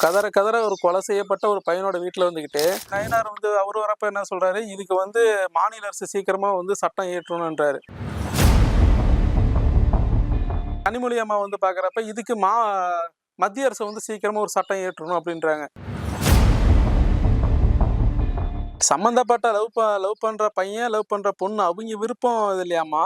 கதற கதற ஒரு கொலை செய்யப்பட்ட ஒரு பையனோட வீட்டில் வந்துக்கிட்டு நயனார் வந்து அவர் வரப்ப என்ன சொல்றாரு? இதுக்கு வந்து மாநில அரசு சீக்கிரமா வந்து சட்டம் இயற்றணுன்றாரு கனிமொழி அம்மா வந்து பார்க்குறப்ப இதுக்கு மா மத்திய அரசு வந்து சீக்கிரமா ஒரு சட்டம் இயற்றணும் அப்படின்றாங்க. சம்மந்தப்பட்ட லவ் லவ் பண்ற பையன் லவ் பண்ற பொண்ணு அவங்க விருப்பம் இது இல்லையாமா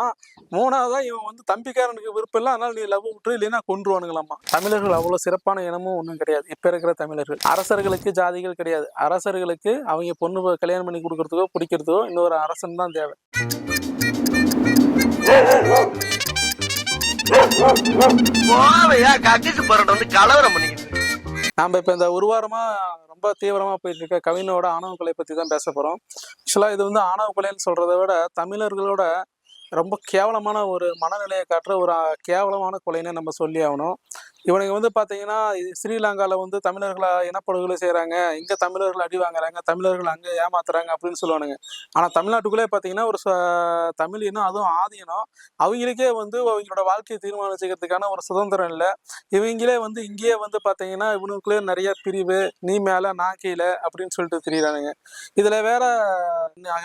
மூணாவதா இவன் வந்து தம்பிக்காரனுக்கு விருப்பம் இல்லை அதனால நீ லவ் விட்டுரு இல்லைன்னா கொண்டுருவானுங்களாமா தமிழர்கள் அவ்வளவு சிறப்பான இனமும் ஒன்றும் கிடையாது. இப்ப இருக்கிற தமிழர்கள். அரசர்களுக்கு ஜாதிகள் கிடையாது. அரசர்களுக்கு அவங்க பொண்ணு கல்யாணம் பண்ணி கொடுக்கறதுக்கோ பிடிக்கிறதுக்கோ இன்னொரு அரசன் தான் தேவை. நாம இப்ப இந்த ஒரு வாரமா ரொம்ப தீவிரமாக போயிட்டு இருக்க கவினோட ஆணவ கொலை பற்றி தான் பேச போகிறோம் ஆக்சுவலாக இது வந்து ஆணவ கொலைன்னு சொல்கிறத விட தமிழர்களோட ரொம்ப கேவலமான ஒரு மனநிலையை காட்டுற ஒரு கேவலமான கொலைன்னு நம்ம சொல்லி ஆகணும். இவனுங்க வந்து பாத்தீங்கன்னா ஸ்ரீலங்காவில் ஸ்ரீலங்கால வந்து தமிழர்களை இனப்படுகொலை செய்கிறாங்க இங்க தமிழர்கள் அடி வாங்குறாங்க. தமிழர்கள் அங்க ஏமாத்துறாங்க அப்படின்னு சொல்லுவானுங்க. ஆனா தமிழ்நாட்டுக்குள்ளே பாத்தீங்கன்னா ஒரு ச- தமிழ் இனம் அதுவும் ஆதி இனம் அவங்களுக்கே வந்து அவங்களோட வாழ்க்கையை தீர்மானிச்சுக்கிறதுக்கான ஒரு சுதந்திரம் இல்லை. இவங்களே வந்து இங்கேயே வந்து பாத்தீங்கன்னா இவனுக்குள்ளே நிறைய பிரிவு நீ மேல நான் கீழே அப்படின்னு சொல்லிட்டு தெரியுறானுங்க. இதுல வேற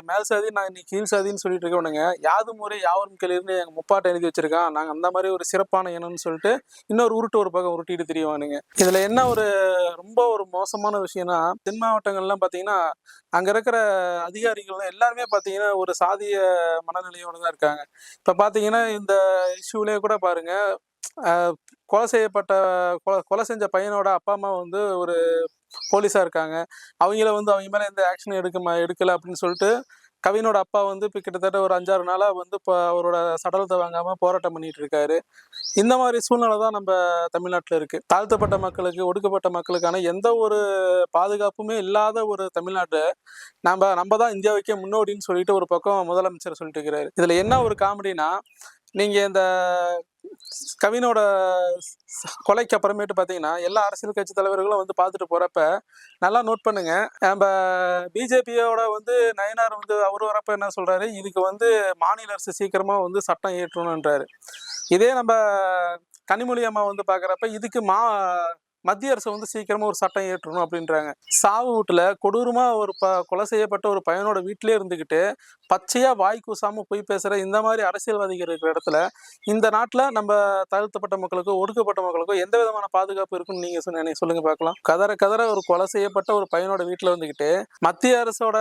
மேல் சாதி நான் நீ கீழ் சாதின்னு சொல்லிட்டு இருக்கவனுங்க யாது முறை யாவரும் கேள்வி எங்க முப்பாட்டை எழுதி வச்சிருக்கான். நாங்க அந்த மாதிரி ஒரு சிறப்பான இனம்னு சொல்லிட்டு இன்னொரு உருட்டு ஒரு பக்கம் உருட்டிட்டு திரியுவானுங்க. இதுல என்ன ஒரு ரொம்ப ஒரு மோசமான விஷயம்னா தென் மாவட்டங்கள்லாம் பாத்தீங்கன்னா அங்க இருக்கிற அதிகாரிகள் எல்லாருமே பாத்தீங்கன்னா ஒரு சாதிய மனநிலையோட தான் இருக்காங்க. இப்ப பாத்தீங்கன்னா இந்த இஷ்யூலயே கூட பாருங்க கொலை செய்யப்பட்ட கொலை கொலை செஞ்ச பையனோட அப்பா அம்மா வந்து ஒரு போலீஸா இருக்காங்க. அவங்கள வந்து அவங்க மேல எந்த ஆக்ஷன் எடுக்க மா- எடுக்கல அப்படின்னு சொல்லிட்டு கவினோட அப்பா வந்து இப்போ கிட்டத்தட்ட ஒரு அஞ்சாறு நாளாக வந்து இப்போ அவரோட சடலத்தை வாங்காமல் போராட்டம் பண்ணிட்டு இருக்காரு. இந்த மாதிரி சூழ்நிலை தான் நம்ம தமிழ்நாட்டில் இருக்குது தாழ்த்தப்பட்ட மக்களுக்கு ஒடுக்கப்பட்ட மக்களுக்கான எந்த ஒரு பாதுகாப்புமே இல்லாத ஒரு தமிழ்நாட்டை நம்ம நம்ம தான் இந்தியாவுக்கே முன்னோடின்னு சொல்லிட்டு ஒரு பக்கம் முதலமைச்சர் சொல்லிட்டு இருக்கிறாரு. இதில் என்ன ஒரு காமெடினா நீங்க இந்த கவினோட கொலைக்கு அப்புறமேட்டு பார்த்தீங்கன்னா எல்லா அரசியல் கட்சி தலைவர்களும் வந்து பார்த்துட்டு போறப்ப நல்லா நோட் பண்ணுங்க. நம்ம பிஜேபியோட வந்து நயனார் வந்து அவர் வரப்ப என்ன சொல்றாரு? இதுக்கு வந்து மாநில அரசு சீக்கிரமா வந்து சட்டம் இயற்றணுன்றாரு இதே நம்ம கனிமொழி அம்மா வந்து பார்க்குறப்ப இதுக்கு மா மத்திய அரசு வந்து சீக்கிரமாக ஒரு சட்டம் இயற்றணும் அப்படின்றாங்க. சாவு வீட்டில் கொடூரமாக ஒரு ப கொலை செய்யப்பட்ட ஒரு பையனோட வீட்டிலே இருந்துக்கிட்டு பச்சையாக வாய் கூசாமல் போய் பேசுகிற இந்த மாதிரி அரசியல்வாதிகள் இருக்கிற இடத்துல இந்த நாட்டில் நம்ம தாழ்த்தப்பட்ட மக்களுக்கோ ஒடுக்கப்பட்ட மக்களுக்கோ எந்த விதமான பாதுகாப்பு இருக்குன்னு நீங்கள் சொன்ன சொல்லுங்கள் பார்க்கலாம் கதற கதற ஒரு கொலை செய்யப்பட்ட ஒரு பையனோட வீட்டில் வந்துக்கிட்டு மத்திய அரசோட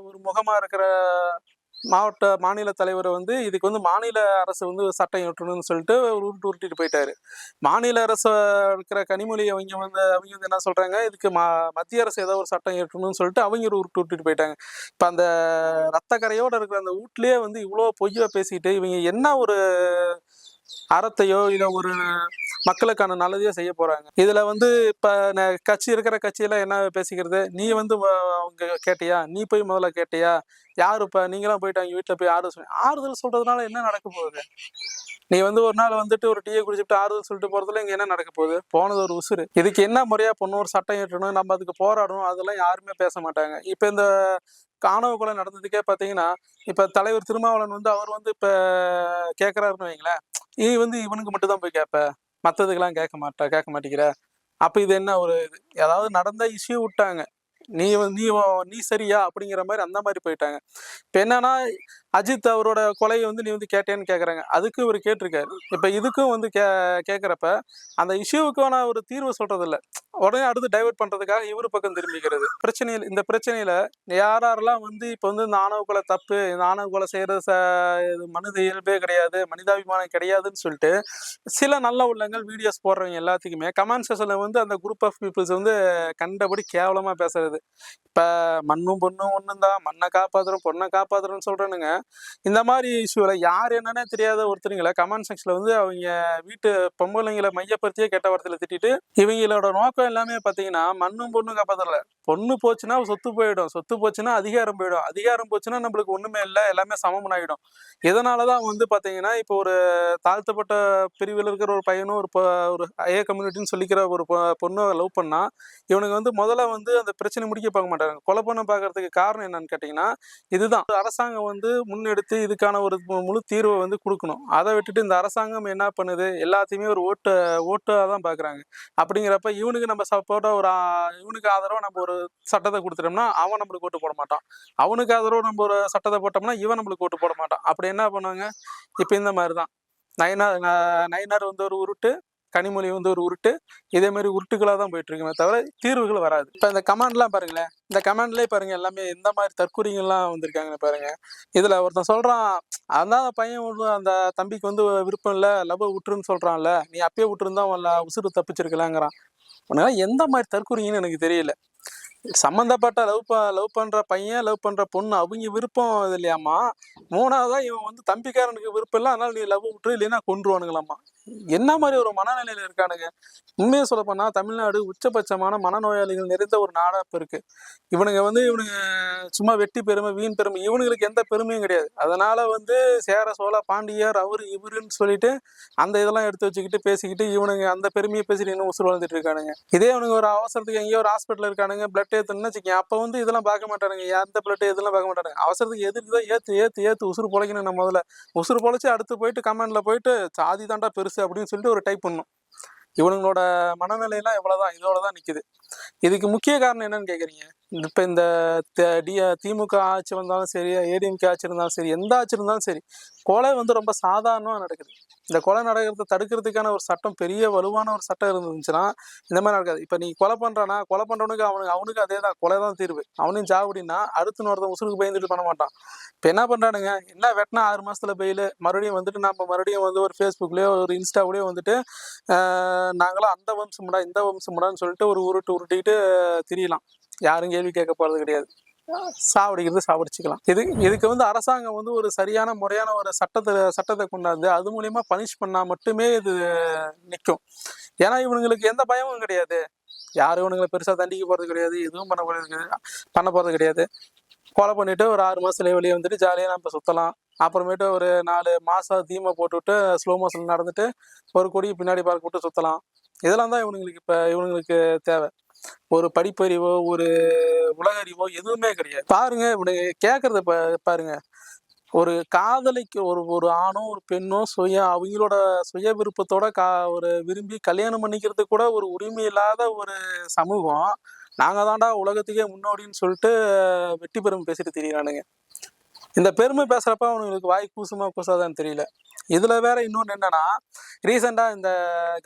ஒரு முகமாக இருக்கிற மாவட்ட மாநில தலைவரை வந்து இதுக்கு வந்து மாநில அரசு வந்து சட்டம் இயற்றணும்னு சொல்லிட்டு ஒரு உருட்டு உருட்டிட்டு போயிட்டாரு. மாநில அரசு இருக்கிற கனிமொழி அவங்க வந்து அவங்க வந்து என்ன சொல்றாங்க? இதுக்கு மா மத்திய அரசு ஏதோ ஒரு சட்டம் இயற்றணும்னு சொல்லிட்டு அவங்க ஒரு உருட்டு உருட்டிட்டு போயிட்டாங்க. இப்போ அந்த ரத்தக்கரையோட இருக்கிற அந்த வீட்லயே வந்து இவ்வளோ பொய்யா பேசிட்டு இவங்க என்ன ஒரு அறத்தையோ இல்லை ஒரு மக்களுக்கான நல்லதையே செய்ய போறாங்க. இதுல வந்து இப்ப ந- கட்சி இருக்கிற கட்சியில என்ன பேசிக்கிறது? நீ வந்து அவங்க கேட்டியா? நீ போய் முதல்ல கேட்டியா? யாரு இப்ப? நீங்களாம் போயிட்டு அவங்க வீட்டுல போய் ஆறுதல் சொல்லி ஆறுதல் சொல்றதுனால என்ன நடக்க போகுது? நீ வந்து ஒரு நாள் வந்துட்டு ஒரு டீயை குடிச்சிட்டு ஆறுதல் சொல்லிட்டு போறதுல இங்க என்ன நடக்க போகுது? போனது ஒரு உசுறு. இதுக்கு என்ன முறையா பொண்ணு ஒரு சட்டம் ஏற்றணும்? நம்ம அதுக்கு போராடணும்? அதெல்லாம் யாருமே பேச மாட்டாங்க. இப்ப இந்த காணவ கொலை நடந்ததுக்கே பாத்தீங்கன்னா இப்ப தலைவர் திருமாவளவன் வந்து அவர் வந்து இப்ப கேக்குறாருன்னு வைங்களேன். நீ வந்து இவனுக்கு மட்டும் தான் போய் கேட்ப மத்ததுக்கெல்லாம் கேட்க மாட்டா கேட்க மாட்டேங்கிற. அப்ப இது என்ன ஒரு இது? ஏதாவது நடந்த இஷ்யூ விட்டாங்க. நீ நீ நீ சரியா? அப்படிங்கிற மாதிரி அந்த மாதிரி போயிட்டாங்க. இப்போ என்னன்னா அஜித் அவரோட கொலையை வந்து நீ வந்து கேட்டேன்னு கேட்குறாங்க அதுக்கு இவர் கேட்டிருக்காரு. இப்போ இதுக்கும் வந்து கே கேட்குறப்ப அந்த இஷ்யூவுக்கான ஒரு தீர்வு சொல்கிறதில்ல உடனே அடுத்து டைவர்ட் பண்ணுறதுக்காக இவர் பக்கம் திரும்பிக்கிறது. பிரச்சனையில் இந்த பிரச்சனையில் யாரெல்லாம் வந்து இப்போ வந்து இந்த ஆணவ கொலை தப்பு இந்த ஆணவ கொலை செய்யறது ச- இது மனித இயல்பே கிடையாது மனிதாபிமானம் கிடையாதுன்னு சொல்லிட்டு சில நல்ல உள்ளங்கள் வீடியோஸ் போடுறவங்க எல்லாத்துக்குமே கமெண்ட் செஷனில் வந்து அந்த குரூப் ஆஃப் பீப்புள்ஸ் வந்து கண்டபடி கேவலமாக பேசுறது. இப்போ மண்ணும் பொண்ணும் ஒன்றும் தான் மண்ணை காப்பாற்றுறோம் பொண்ணை காப்பாத்துறோம்னு சொல்கிறேனுங்க இந்த மாதிரி இஷ்யூல யார் என்னன்னே தெரியாத ஒருத்தருங்களை கமெண்ட் செக்ஷனில் வந்து அவங்க வீட்டு பொம்பளைங்களை மையப்படுத்தியே கெட்ட வார்த்தையில் திட்டிட்டு இவங்களோட நோக்கம் எல்லாமே பாத்தீங்கன்னா மண்ணும் பொண்ணும் காப்பாத்தல பொண்ணு போச்சுன்னா சொத்து போயிடும். சொத்து போச்சுன்னா அதிகாரம் போயிடும். அதிகாரம் போச்சுன்னா நம்மளுக்கு ஒண்ணுமே இல்லை. எல்லாமே சமம் ஆகிடும் இதனாலதான் வந்து பாத்தீங்கன்னா இப்போ ஒரு தாழ்த்தப்பட்ட பிரிவில் இருக்கிற ஒரு பையனும் ஒரு ஒரு ஐஏ கம்யூனிட்டின்னு சொல்லிக்கிற ஒரு பொ- பொண்ணை லவ் பண்ணா இவனுக்கு வந்து முதல்ல வந்து அந்த பிரச்சனை முடிக்க பார்க்க மாட்டாங்க. கொலை பண்ண பார்க்கறதுக்கு காரணம் என்னன்னு கேட்டீங்கன்னா இதுதான். அரசாங்கம் வந்து முன்னெடுத்து இதுக்கான ஒரு முழு தீர்வை வந்து கொடுக்கணும். அதை விட்டுட்டு இந்த அரசாங்கம் என்ன பண்ணுது? எல்லாத்தையுமே ஒரு ஓட்டு ஓட்டாக தான் பார்க்குறாங்க. அப்படிங்கிறப்ப இவனுக்கு நம்ம சப்போர்ட்டாக ஒரு இவனுக்கு ஆதரவாக நம்ம ஒரு சட்டத்தை கொடுத்துட்டோம்னா அவன் நம்மளுக்கு ஓட்டு போட மாட்டான். அவனுக்கு ஆதரவாக நம்ம ஒரு சட்டத்தை போட்டோம்னா இவன் நம்மளுக்கு ஓட்டு போட மாட்டான். அப்படி என்ன பண்ணுவாங்க? இப்போ இந்த மாதிரி தான் நயனார் நயனார் வந்து ஒரு உருட்டு கனிமொழி வந்து ஒரு உருட்டு இதே மாதிரி உருட்டுகளாக தான் போயிட்டு இருக்குமே தவிர தீர்வுகள் வராது. இப்போ இந்த கமாண்ட்லாம் பாருங்களேன். இந்த கமாண்ட்லேயே பாருங்க எல்லாமே எந்த மாதிரி தற்கொலைகள்லாம் வந்திருக்காங்கன்னு பாருங்க. இதில் ஒருத்தன் சொல்கிறான் அதான் அந்த பையன் வந்து அந்த தம்பிக்கு வந்து விருப்பம் இல்லை லவ் விட்டுருன்னு சொல்கிறான்ல நீ அப்பயே விட்டுருந்தா உள்ள உசுறு தப்பிச்சிருக்கலாங்கிறான். உனக்கு எந்த மாதிரி தற்கொலைங்கன்னு எனக்கு தெரியல. சம்மந்தப்பட்ட லவ் ப லவ் பண்ற பையன் லவ் பண்ற பொண்ணு அவங்க விருப்பம் இது இல்லையாமா மூணாவதா இவன் வந்து தம்பிக்காரனுக்கு விருப்பம் இல்லை அதனால நீ லவ் விட்டுரு இல்லைன்னா கொண்டுருவானுங்களாமா என்ன மாதிரி ஒரு மனநிலையில இருக்கானுங்க? உண்மையை சொல்ல போனா தமிழ்நாடு உச்சபட்சமான மனநோயாளிகள் நிறைந்த ஒரு நாடா இப்போ இருக்கு. இவனுங்க வந்து இவனுங்க சும்மா வெட்டி பெருமை வீண் பெருமை இவனுங்களுக்கு எந்த பெருமையும் கிடையாது. அதனால வந்து சேர சோழ பாண்டியார் அவரு இவருன்னு சொல்லிட்டு அந்த இதெல்லாம் எடுத்து வச்சுக்கிட்டு பேசிக்கிட்டு இவனுங்க அந்த பெருமையை பேசிட்டு இன்னும் உசுறு வளர்ந்துட்டு இருக்கானுங்க. இதே இவனுங்க ஒரு அவசரத்துக்கு எங்கேயோ ஒரு ஹாஸ்பிட்டல் இருக்கானுங்க பிளட் ஏத்துன்னு வச்சுக்கோங்க அப்போ வந்து இதெல்லாம் பார்க்க மாட்டானுங்க. எந்த பிளட் இதெல்லாம் பார்க்க மாட்டானுங்க. அவசரத்துக்கு எதுக்கு தான் ஏத்து ஏத்து ஏத்து உசுறு பொழைக்கணும் நம்ம முதல்ல உசுறு பொழைச்சி அடுத்து போயிட்டு கமெண்டில் போயிட்டு சாதி தாண்டா பெருசு அப்படின்னு சொல்லிட்டு ஒரு டைப் பண்ணும். இவனுங்களோட மனநிலையெல்லாம் இவ்வளவுதான் இதோட தான் நிக்குது. இதுக்கு முக்கிய காரணம் என்னன்னு கேட்குறீங்க இப்போ இந்த டி திமுக ஆட்சி வந்தாலும் சரி ஏடிஎம்கே ஆட்சி இருந்தாலும் சரி எந்த ஆட்சி இருந்தாலும் சரி கொலை வந்து ரொம்ப சாதாரணமாக நடக்குது. இந்த கொலை நடக்கிறத தடுக்கிறதுக்கான ஒரு சட்டம் பெரிய வலுவான ஒரு சட்டம் இருந்துச்சுன்னா இந்த மாதிரி நடக்காது. இப்போ நீ கொலை பண்ணுறனா கொலை பண்றவனுக்கு அவனுக்கு அவனுக்கு அதே தான் கொலை தான் தீர்வு. அவனையும் சாவடினா அடுத்து ஒருத்தன் உசுருக்கு பயந்துட்டு பண்ண மாட்டான். இப்போ என்ன பண்ணுறானுங்க என்ன வெட்டினா ஆறு மாதத்தில் பெயில் மறுபடியும் வந்துட்டு நம்ம மறுபடியும் வந்து ஒரு ஃபேஸ்புக்லேயோ ஒரு இன்ஸ்டாவிலேயோ வந்துட்டு நாங்களாம் அந்த முடா இந்த வம்சம்டான்னு சொல்லிட்டு ஒரு உருட்டு உருட்டிட்டு திரியலாம். யாரும் கேள்வி கேட்க போறது கிடையாது. சாவடிக்கிறது சாவடிச்சுக்கலாம். இது இதுக்கு வந்து அரசாங்கம் வந்து ஒரு சரியான முறையான ஒரு சட்டத்தை சட்டத்தை கொண்டாந்து அது மூலியமா பனிஷ் பண்ணா மட்டுமே இது நிற்கும் ஏன்னா இவனுங்களுக்கு எந்த பயமும் கிடையாது. யாரும் இவனுங்களை பெருசா தண்டிக்க போறது கிடையாது எதுவும் பண்ண போறது கிடையாது பண்ண போறது கிடையாது. கொலை பண்ணிட்டு ஒரு ஆறு மாசத்துல வெளியே வந்துட்டு ஜாலியாக நம்ம சுத்தலாம். அப்புறமேட்டு ஒரு நாலு மாசம் தீமை போட்டுவிட்டு ஸ்லோ மோஷன் நடந்துட்டு ஒரு கொடி பின்னாடி பார்க்க விட்டு சுத்தலாம். இதெல்லாம் தான் இவனுங்களுக்கு இப்ப இவனுங்களுக்கு தேவை. ஒரு படிப்பறிவோ ஒரு உலக அறிவோ எதுவுமே கிடையாது. பாருங்க இப்படி கேட்கறத பாருங்க. ஒரு காதலிக்கு ஒரு ஒரு ஆணோ ஒரு பெண்ணோ சுய அவங்களோட சுய விருப்பத்தோட கா ஒரு விரும்பி கல்யாணம் பண்ணிக்கிறது கூட ஒரு உரிமை இல்லாத ஒரு சமூகம். நாங்கள் தான்டா உலகத்துக்கே முன்னோடின்னு சொல்லிட்டு வெற்றி பெறும் பேசிட்டு தெரியிறானுங்க. இந்த பெருமை பேசுறப்ப அவனுங்களுக்கு வாய் கூசுமா கூசாதான்னு தெரியல. இதில் வேற இன்னொன்று என்னன்னா ரீசெண்டாக இந்த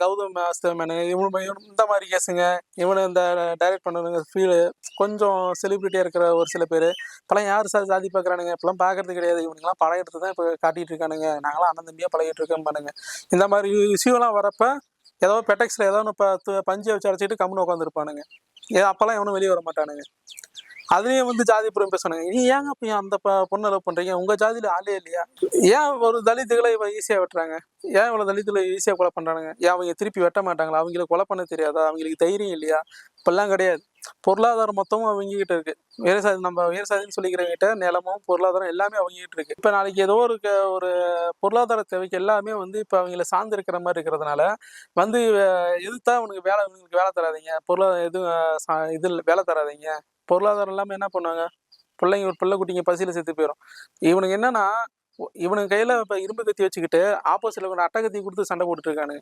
கௌதம் அஸ்தமன் இவனு இந்த மாதிரி கேஸுங்க இவனு இந்த டைரக்ட் பண்ணவனுங்க ஃபீலு கொஞ்சம் செலிப்ரிட்டியாக இருக்கிற ஒரு சில பேர் இப்போலாம் யார் சார் ஜாதி பார்க்குறானுங்க இப்போலாம் பார்க்கறது கிடையாது. இவனுங்கெல்லாம் பழகிட்டு தான் இப்போ காட்டிகிட்டு இருக்கானுங்க. நாங்களாம் அண்ணன் தம்பியா பழகிட்டு இருக்கோம் பண்ணுங்க இந்த மாதிரி இஷ்யூலாம் வரப்போ ஏதோ பெட்டெக்ஸில் ஏதோ ஒன்று ப பஞ்சை வச்சு அடைச்சிட்டு கம்முன்னு உட்காந்துருப்பானுங்க ஏ அப்போல்லாம் எவனும் வெளியே வர மாட்டானுங்க. அதுலயும் வந்து ஜாதி புறம் பேசுனாங்க நீ ஏங்க அப்ப அந்த ப- பொண்ணை லவ் பண்றீங்க? உங்க ஜாதியில ஆளே இல்லையா? ஏன் ஒரு தலித்துகளை இவ ஈஸியா வெட்டுறாங்க? ஏன் இவ்வளவு தலித்துகளை ஈஸியா கொலை பண்றாங்க ஏன் அவங்க திருப்பி வெட்ட மாட்டாங்களா? அவங்களுக்கு கொலை பண்ண தெரியாதா? அவங்களுக்கு தைரியம் இல்லையா? இப்பெல்லாம் கிடையாது. பொருளாதாரம் மொத்தமும் அவங்ககிட்ட இருக்கு. விவசாயம் நம்ம விவசாயம் சொல்லிக்கிறவங்கிட்ட நிலமும் பொருளாதாரம் எல்லாமே அவங்ககிட்ட இருக்கு. இப்போ நாளைக்கு ஏதோ ஒரு ஒரு பொருளாதார தேவைக்கு எல்லாமே வந்து இப்போ அவங்கள சார்ந்து இருக்கிற மாதிரி இருக்கிறதுனால வந்து எதுத்தா உனக்கு வேலை உங்களுக்கு வேலை தராதீங்க. பொருளாதாரம் எதுவும் சா- இது வேலை தராதீங்க. பொருளாதாரம் இல்லாமல் என்ன பண்ணுவாங்க? பிள்ளைங்க ஒரு பிள்ளை குட்டிங்க பசியில் செத்து போயிடும் இவனுக்கு என்னன்னா இவனுக்கு கையில் இப்போ இரும்பு கத்தி வச்சுக்கிட்டு ஆப்போசிட்ல ஒரு அட்டை கத்தி கொடுத்து சண்டை போட்டுட்டு இருக்கானுங்க.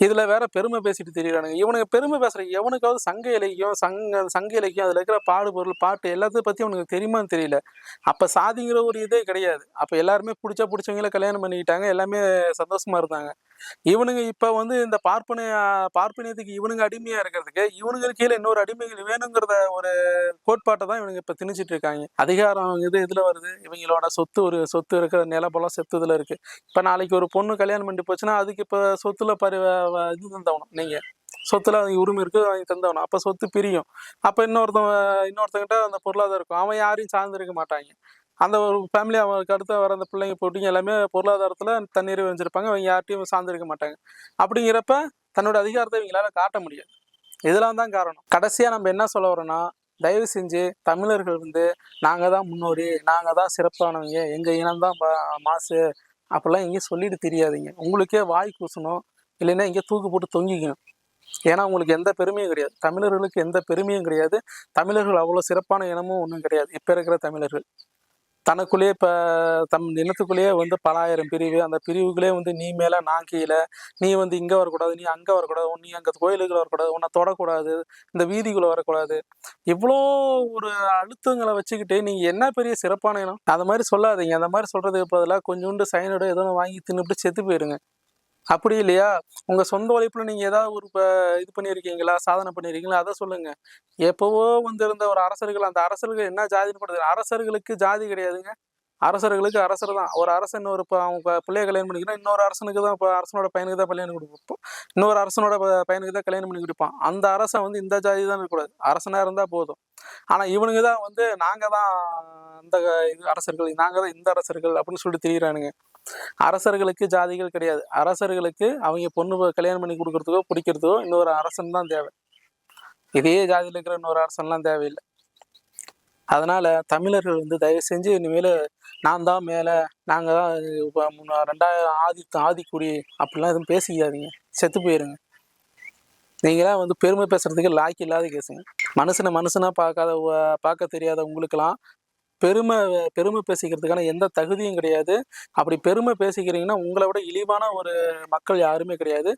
இதுல வேற பெருமை பேசிட்டு தெரியுறானுங்க. இவனுக்கு பெருமை பேசுற எவனுக்காவது சங்க இலக்கியம் சங்க சங்க இலக்கியம் அதுல இருக்கிற பாடுபொருள் பாட்டு எல்லாத்தையும் பத்தி அவனுக்கு தெரியுமான்னு தெரியல. அப்ப சாதிங்கிற ஒரு இதே கிடையாது. அப்ப எல்லாருமே பிடிச்சா பிடிச்சவங்கள கல்யாணம் பண்ணிக்கிட்டாங்க எல்லாமே சந்தோஷமா இருந்தாங்க. இவனுங்க இப்ப வந்து இந்த பார்ப்பன பார்ப்பனியத்துக்கு இவனுங்க அடிமையா இருக்கிறதுக்கு இவனுங்களுக்கு கீழே இன்னொரு அடிமைகள் வேணுங்கிறத ஒரு கோட்பாட்டை தான் இவனுங்க இப்ப திணிச்சிட்டு இருக்காங்க. அதிகாரம் இது இதுல வருது? இவங்களோட சொத்து ஒரு சொத்து இருக்கிற நிலப்பலம் சொத்து இதுல இருக்கு. இப்ப நாளைக்கு ஒரு பொண்ணு கல்யாணம் பண்ணி போச்சுன்னா அதுக்கு இப்ப சொத்துல பரி இது தந்தவணும். நீங்க சொத்துல அவங்க உரிமை இருக்கு வாங்கி தந்தவணும். அப்ப சொத்து பிரியும். அப்ப இன்னொருத்தன் இன்னொருத்தங்கிட்ட அந்த பொருளாதாரம் இருக்கும். அவன் யாரையும் சார்ந்திருக்க மாட்டாங்க. அந்த ஒரு ஃபேமிலி அவங்களுக்கு அடுத்து வர அந்த பிள்ளைங்க போட்டிங்க எல்லாமே பொருளாதாரத்தில் தண்ணீர் வச்சிருப்பாங்க. அவங்க யார்ட்டையும் சார்ந்திருக்க மாட்டாங்க. அப்படிங்கிறப்ப தன்னோட அதிகாரத்தை இவங்களால காட்ட முடியாது. இதெல்லாம் தான் காரணம். கடைசியாக நம்ம என்ன சொல்ல வரோம்னா தயவு செஞ்சு தமிழர்கள் வந்து நாங்கள் தான் முன்னோடி நாங்கள் தான் சிறப்பானவங்க எங்கள் இனம்தான் மாசு அப்படிலாம் எங்கேயும் சொல்லிட்டு தெரியாதீங்க. உங்களுக்கே வாய் கூசணும். இல்லைன்னா எங்கேயோ தூக்கு போட்டு தொங்கிக்கணும். ஏன்னா உங்களுக்கு எந்த பெருமையும் கிடையாது. தமிழர்களுக்கு எந்த பெருமையும் கிடையாது. தமிழர்கள் அவ்வளோ சிறப்பான இனமும் ஒன்றும் கிடையாது. இப்போ இருக்கிற தமிழர்கள். தனக்குள்ளேயே இப்போ தம் இனத்துக்குள்ளேயே வந்து பல ஆயிரம் பிரிவு அந்த பிரிவுகளே வந்து நீ மேலே நான் கீழே நீ வந்து இங்கே வரக்கூடாது நீ அங்கே வரக்கூடாது நீ அங்கே கோயிலுக்குள்ள வரக்கூடாது உன்னை தொடக்கூடாது இந்த வீதிக்குள்ளே வரக்கூடாது. இவ்வளோ ஒரு அழுத்தங்களை வச்சுக்கிட்டு நீங்கள் என்ன பெரிய சிறப்பான இனம்? அந்த மாதிரி சொல்லாதீங்க. அந்த மாதிரி சொல்கிறதுக்கு பதிலாக கொஞ்சோண்டு சைனோட ஏதோ வாங்கி தின்னுபிட்டு செத்து போயிருங்க. அப்படி இல்லையா? உங்கள் சொந்த உழைப்புல நீங்கள் ஏதாவது ஒரு இப்போ இது பண்ணியிருக்கீங்களா சாதனை பண்ணிருக்கீங்களா? அதை சொல்லுங்கள் எப்போவோ வந்திருந்த ஒரு அரசர்கள் அந்த அரசர்கள் என்ன ஜாதின்னு படுது அரசர்களுக்கு ஜாதி கிடையாதுங்க. அரசர்களுக்கு அரசர் தான். ஒரு அரசன் ஒரு இப்போ அவங்க பிள்ளைய கல்யாணம் பண்ணிக்கிறா இன்னொரு அரசனுக்கு தான் இப்போ அரசனோட பையனுக்கு தான் கல்யாணம் கொடுப்போம். இன்னொரு அரசனோட பையனுக்கு தான் கல்யாணம் பண்ணி கொடுப்பான் அந்த அரசன் வந்து இந்த ஜாதி தான் இருக்கக்கூடாது. அரசனாக இருந்தால் போதும். ஆனால் இவனுங்க தான் வந்து நாங்கள் தான் அந்த இது அரசர்கள் நாங்கள் தான் இந்த அரசர்கள் அப்படின்னு சொல்லிட்டு தெரியிறானுங்க. அரசர்களுக்கு ஜாதிகள் கிடையாது. அரசர்களுக்கு அவங்க பொண்ணு கல்யாணம் பண்ணி கொடுக்கறதுக்கோ பிடிக்கிறதுக்கோ இன்னொரு அரசன் தான் தேவை. இதே ஜாதியில் இருக்கிற இன்னொரு அரசன்லாம் தேவையில்லை. அதனால தமிழர்கள் வந்து தயவு செஞ்சு இனிமேல் நான் தான் மேலே நாங்கள் தான் இப்போ ரெண்டாயிரம் ஆதி ஆதிக்குடி அப்படிலாம் எதுவும் பேசிக்காதீங்க. செத்து போயிருங்க. நீங்களாம் வந்து பெருமை பேசுறதுக்கு லாய்க்கு இல்லாத கேசுங்க மனுஷனை மனுஷனாக பார்க்காத பார்க்க தெரியாத உங்களுக்கெல்லாம் பெருமை பெருமை பேசிக்கிறதுக்கான எந்த தகுதியும் கிடையாது. அப்படி பெருமை பேசிக்கிறீங்கன்னா உங்களை விட இழிவான ஒரு மக்கள் யாருமே கிடையாது.